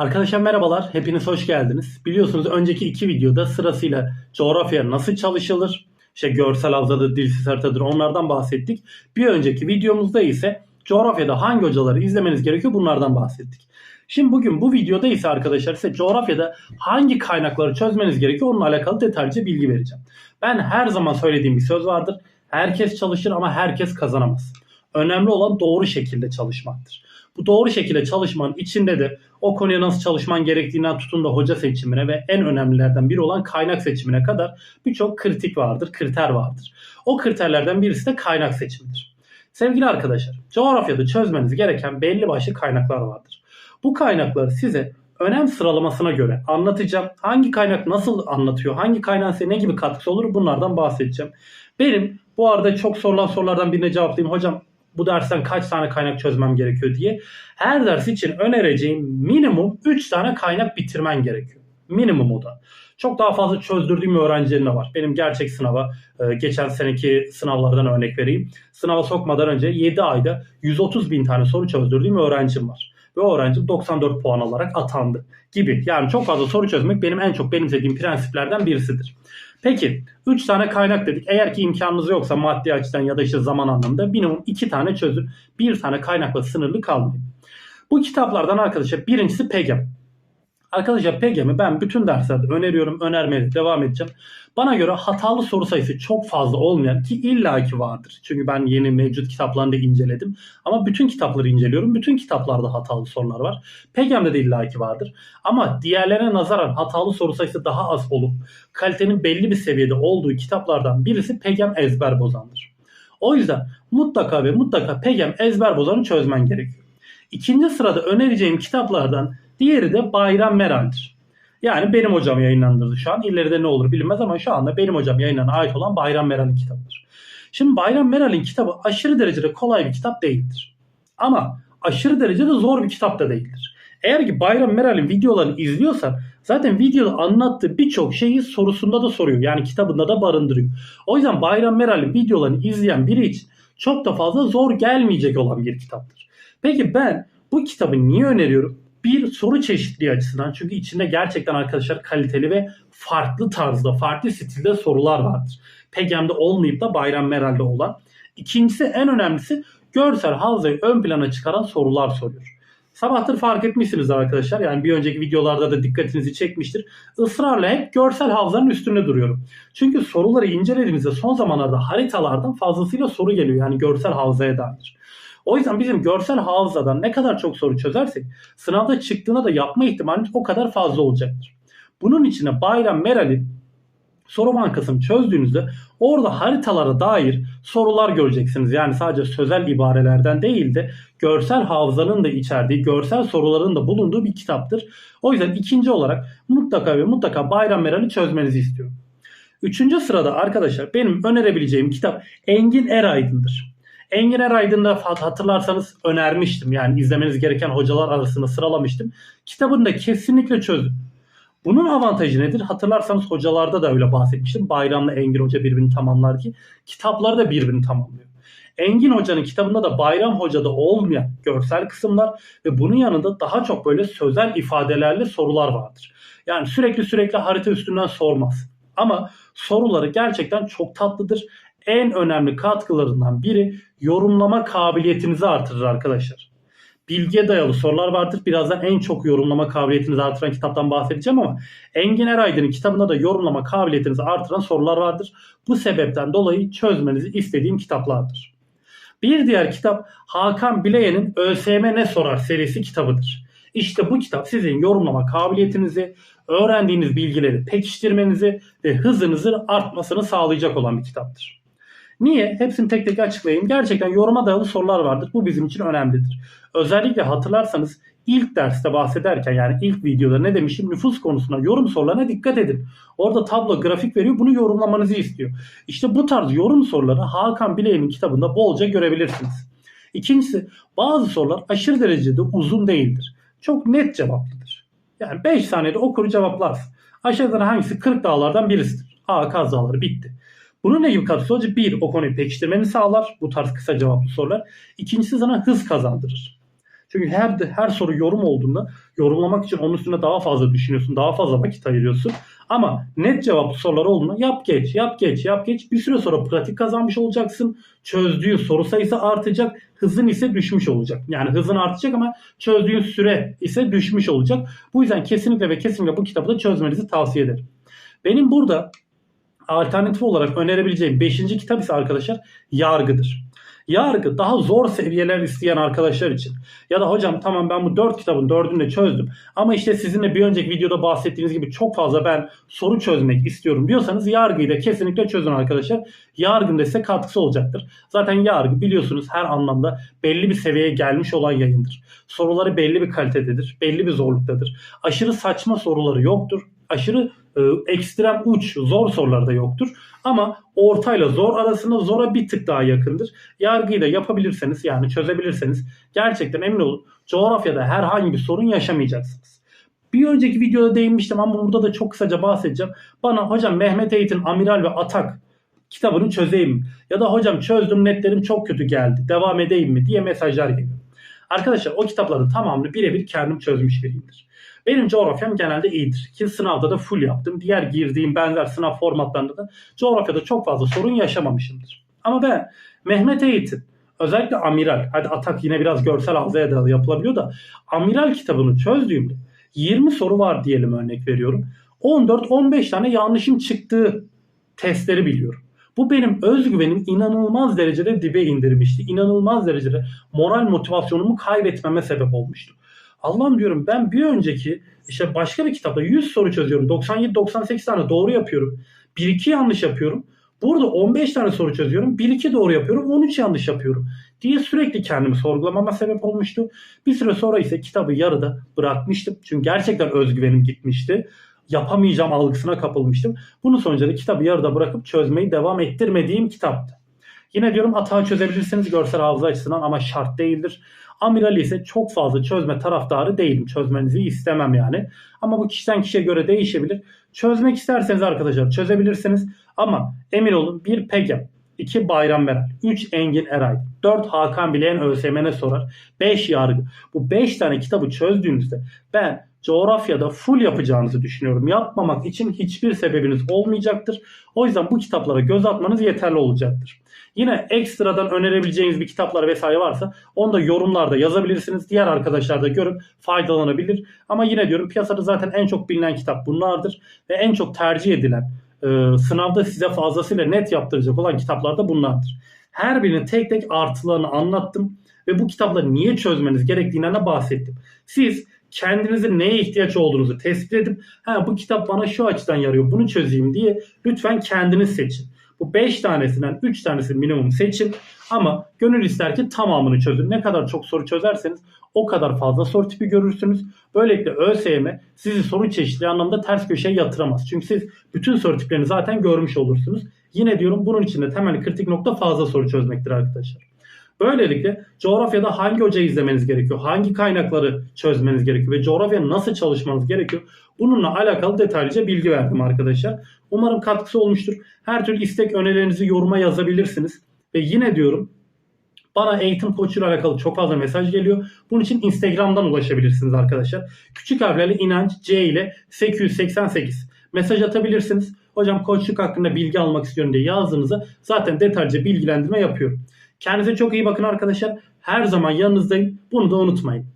Arkadaşlar merhabalar, hepiniz hoş geldiniz. Biliyorsunuz önceki iki videoda sırasıyla coğrafya nasıl çalışılır, işte görsel hafızadır, dilsiz haritadır onlardan bahsettik. Bir önceki videomuzda ise coğrafyada hangi hocaları izlemeniz gerekiyor bunlardan bahsettik. Şimdi bugün bu videoda ise arkadaşlar size coğrafyada hangi kaynakları çözmeniz gerekiyor onunla alakalı detaylıca bilgi vereceğim. Ben her zaman söylediğim bir söz vardır. Herkes çalışır ama herkes kazanamaz. Önemli olan doğru şekilde çalışmaktır. Bu doğru şekilde çalışmanın içinde de o konuya nasıl çalışman gerektiğinden tutun da hoca seçimine ve en önemlilerden biri olan kaynak seçimine kadar birçok kritik vardır, kriter vardır. O kriterlerden birisi de kaynak seçimidir. Sevgili arkadaşlar, coğrafyada çözmeniz gereken belli başlı kaynaklar vardır. Bu kaynakları size önem sıralamasına göre anlatacağım. Hangi kaynak nasıl anlatıyor, hangi kaynağın size ne gibi katkısı olur bunlardan bahsedeceğim. Benim bu arada çok sorulan sorulardan birine cevaplayayım. Hocam bu dersten kaç tane kaynak çözmem gerekiyor diye. Her ders için önereceğim minimum 3 tane kaynak bitirmen gerekiyor. Minimum o da. Çok daha fazla çözdürdüğüm öğrencilerim var. Benim gerçek sınava e, geçen seneki sınavlardan örnek vereyim. Sınava sokmadan önce 7 ayda 130 bin tane soru çözdürdüğüm öğrencim var. Ve o öğrencim 94 puan alarak atandı gibi. Yani çok fazla soru çözmek benim en çok benimsediğim prensiplerden birisidir. Peki 3 tane kaynak dedik. Eğer ki imkanınız yoksa maddi açıdan ya da işte zaman anlamında minimum 2 tane çözün. Bir tane kaynakla sınırlı kalmayın. Bu kitaplardan arkadaşlar birincisi PEGEM. Arkadaşlar PGM'i ben bütün derslerde öneriyorum, önermeye de devam edeceğim. Bana göre hatalı soru sayısı çok fazla olmayan ki illaki vardır. Çünkü ben yeni mevcut kitaplarını da inceledim. Ama bütün kitapları inceliyorum. Bütün kitaplarda hatalı sorular var. PGM'de de illaki vardır. Ama diğerlerine nazaran hatalı soru sayısı daha az olup kalitenin belli bir seviyede olduğu kitaplardan birisi PGM ezber bozandır. O yüzden mutlaka ve mutlaka PGM ezber bozanı çözmen gerekiyor. İkinci sırada önereceğim kitaplardan Diğeri de Bayram Meral'dir. Yani benim hocam yayınlandırdı şu an. İleride ne olur bilinmez ama şu anda benim hocam yayınlarına ait olan Bayram Meral'in kitabıdır. Şimdi Bayram Meral'in kitabı aşırı derecede kolay bir kitap değildir. Ama aşırı derecede zor bir kitap da değildir. Eğer ki Bayram Meral'in videolarını izliyorsan zaten videoda anlattığı birçok şeyi sorusunda da soruyor. Yani kitabında da barındırıyor. O yüzden Bayram Meral'in videolarını izleyen biri için çok da fazla zor gelmeyecek olan bir kitaptır. Peki ben bu kitabı niye öneriyorum? Bir soru çeşitliliği açısından çünkü içinde gerçekten arkadaşlar kaliteli ve farklı tarzda, farklı stilde sorular vardır. PEGEM'de olmayıp da Bayram Meral'de olan. İkincisi en önemlisi görsel hafızayı ön plana çıkaran sorular soruyor. Sabahtır fark etmişsiniz arkadaşlar. Yani bir önceki videolarda da dikkatinizi çekmiştir. Israrla hep görsel hafızanın üstünde duruyorum. Çünkü soruları incelediğimizde son zamanlarda haritalardan fazlasıyla soru geliyor. Yani görsel hafızaya dair. O yüzden bizim görsel hafızadan ne kadar çok soru çözersek sınavda çıktığında da yapma ihtimalimiz o kadar fazla olacaktır. Bunun içine Bayram Meral'in soru bankasını çözdüğünüzde orada haritalara dair sorular göreceksiniz. Yani sadece sözel ibarelerden değil de görsel hafızanın da içerdiği, görsel soruların da bulunduğu bir kitaptır. O yüzden ikinci olarak mutlaka ve mutlaka Bayram Meral'i çözmenizi istiyorum. Üçüncü sırada arkadaşlar benim önerebileceğim kitap Engin Eraydın'dır. Engin Eraydın'da hatırlarsanız önermiştim. Yani izlemeniz gereken hocalar arasında sıralamıştım. Kitabını da kesinlikle çözün. Bunun avantajı nedir? Hatırlarsanız hocalarda da öyle bahsetmiştim. Bayramla Engin Hoca birbirini tamamlar ki kitapları da birbirini tamamlıyor. Engin Hoca'nın kitabında da Bayram Hoca'da olmayan görsel kısımlar ve bunun yanında daha çok böyle sözel ifadelerle sorular vardır. Yani sürekli sürekli harita üstünden sormaz. Ama soruları gerçekten çok tatlıdır en önemli katkılarından biri yorumlama kabiliyetinizi artırır arkadaşlar. Bilgiye dayalı sorular vardır. Birazdan en çok yorumlama kabiliyetinizi artıran kitaptan bahsedeceğim ama Engin Eraydın'ın kitabında da yorumlama kabiliyetinizi artıran sorular vardır. Bu sebepten dolayı çözmenizi istediğim kitaplardır. Bir diğer kitap Hakan Bileyen'in ÖSYM Ne Sorar serisi kitabıdır. İşte bu kitap sizin yorumlama kabiliyetinizi, öğrendiğiniz bilgileri pekiştirmenizi ve hızınızı artmasını sağlayacak olan bir kitaptır. Niye? Hepsini tek tek açıklayayım. Gerçekten yoruma dayalı sorular vardır. Bu bizim için önemlidir. Özellikle hatırlarsanız ilk derste bahsederken yani ilk videoda ne demişim nüfus konusuna yorum sorularına dikkat edin. Orada tablo grafik veriyor bunu yorumlamanızı istiyor. İşte bu tarz yorum soruları Hakan Biley'in kitabında bolca görebilirsiniz. İkincisi bazı sorular aşırı derecede uzun değildir. Çok net cevaplıdır. Yani 5 saniyede okur cevaplarsın. Aşağıdan hangisi 40 dağlardan birisidir. A kaz dağları bitti. Bunun ne gibi katkısı olacak? Bir, o konuyu pekiştirmeni sağlar. Bu tarz kısa cevaplı sorular. İkincisi sana hız kazandırır. Çünkü her her soru yorum olduğunda yorumlamak için onun üstüne daha fazla düşünüyorsun. Daha fazla vakit ayırıyorsun. Ama net cevaplı sorular olduğunda yap geç, yap geç, yap geç. Bir süre sonra pratik kazanmış olacaksın. Çözdüğün soru sayısı artacak. Hızın ise düşmüş olacak. Yani hızın artacak ama çözdüğün süre ise düşmüş olacak. Bu yüzden kesinlikle ve kesinlikle bu kitabı da çözmenizi tavsiye ederim. Benim burada alternatif olarak önerebileceğim 5. kitap ise arkadaşlar yargıdır. Yargı daha zor seviyeler isteyen arkadaşlar için. Ya da hocam tamam ben bu 4 kitabın 4'ünü de çözdüm. Ama işte sizinle bir önceki videoda bahsettiğiniz gibi çok fazla ben soru çözmek istiyorum diyorsanız yargıyı da kesinlikle çözün arkadaşlar. Yargın da size katkısı olacaktır. Zaten yargı biliyorsunuz her anlamda belli bir seviyeye gelmiş olan yayındır. Soruları belli bir kalitededir. Belli bir zorluktadır. Aşırı saçma soruları yoktur. Aşırı e, ekstrem uç zor sorular da yoktur. Ama ortayla zor arasında zora bir tık daha yakındır. Yargıyı da yapabilirseniz yani çözebilirseniz gerçekten emin olun coğrafyada herhangi bir sorun yaşamayacaksınız. Bir önceki videoda değinmiştim ama burada da çok kısaca bahsedeceğim. Bana hocam Mehmet Eğit'in Amiral ve Atak kitabını çözeyim mi? Ya da hocam çözdüm netlerim çok kötü geldi devam edeyim mi diye mesajlar geliyor. Arkadaşlar o kitapların tamamını birebir kendim çözmüş biriyimdir. Benim coğrafyam genelde iyidir. Ki sınavda da full yaptım. Diğer girdiğim benzer sınav formatlarında da coğrafyada çok fazla sorun yaşamamışımdır. Ama ben Mehmet Eğit'in özellikle Amiral, hadi Atak yine biraz görsel hafızaya dayalı yapılabiliyor da Amiral kitabını çözdüğümde 20 soru var diyelim örnek veriyorum. 14-15 tane yanlışım çıktığı testleri biliyorum. Bu benim özgüvenim inanılmaz derecede dibe indirmişti. İnanılmaz derecede moral motivasyonumu kaybetmeme sebep olmuştu. Allah'ım diyorum ben bir önceki işte başka bir kitapta 100 soru çözüyorum. 97-98 tane doğru yapıyorum. 1-2 yanlış yapıyorum. Burada 15 tane soru çözüyorum. 1-2 doğru yapıyorum. 13 yanlış yapıyorum. Diye sürekli kendimi sorgulamama sebep olmuştu. Bir süre sonra ise kitabı yarıda bırakmıştım. Çünkü gerçekten özgüvenim gitmişti. Yapamayacağım algısına kapılmıştım. Bunun sonucu da kitabı yarıda bırakıp çözmeyi devam ettirmediğim kitaptı. Yine diyorum hata çözebilirsiniz görsel hafıza açısından ama şart değildir. Amiral ise çok fazla çözme taraftarı değilim. Çözmenizi istemem yani. Ama bu kişiden kişiye göre değişebilir. Çözmek isterseniz arkadaşlar çözebilirsiniz. Ama emin olun bir Pegem, 2 Bayram Meral, 3 Engin Eray, 4 Hakan Bileyen ÖSYM'ne sorar, 5 Yargı. Bu 5 tane kitabı çözdüğünüzde ben coğrafyada full yapacağınızı düşünüyorum. Yapmamak için hiçbir sebebiniz olmayacaktır. O yüzden bu kitaplara göz atmanız yeterli olacaktır. Yine ekstradan önerebileceğiniz bir kitaplar vesaire varsa onu da yorumlarda yazabilirsiniz. Diğer arkadaşlar da görüp faydalanabilir. Ama yine diyorum piyasada zaten en çok bilinen kitap bunlardır. Ve en çok tercih edilen e, sınavda size fazlasıyla net yaptıracak olan kitaplar da bunlardır. Her birinin tek tek artılarını anlattım. Ve bu kitapları niye çözmeniz gerektiğinden de bahsettim. Siz kendinizin neye ihtiyaç olduğunuzu tespit edip ha bu kitap bana şu açıdan yarıyor bunu çözeyim diye lütfen kendiniz seçin. Bu 5 tanesinden 3 tanesini minimum seçin ama gönül ister ki tamamını çözün. Ne kadar çok soru çözerseniz o kadar fazla soru tipi görürsünüz. Böylelikle ÖSYM sizi soru çeşitli anlamda ters köşeye yatıramaz. Çünkü siz bütün soru tiplerini zaten görmüş olursunuz. Yine diyorum bunun için de temel kritik nokta fazla soru çözmektir arkadaşlar. Böylelikle coğrafyada hangi hocayı izlemeniz gerekiyor, hangi kaynakları çözmeniz gerekiyor ve coğrafya nasıl çalışmanız gerekiyor bununla alakalı detaylıca bilgi verdim arkadaşlar. Umarım katkısı olmuştur. Her türlü istek önerilerinizi yoruma yazabilirsiniz. Ve yine diyorum bana eğitim koçuyla alakalı çok fazla mesaj geliyor. Bunun için Instagram'dan ulaşabilirsiniz arkadaşlar. Küçük harflerle inanç C ile 888 mesaj atabilirsiniz. Hocam koçluk hakkında bilgi almak istiyorum diye yazdığınızda zaten detaylıca bilgilendirme yapıyorum. Kendinize çok iyi bakın arkadaşlar. Her zaman yanınızdayım. Bunu da unutmayın.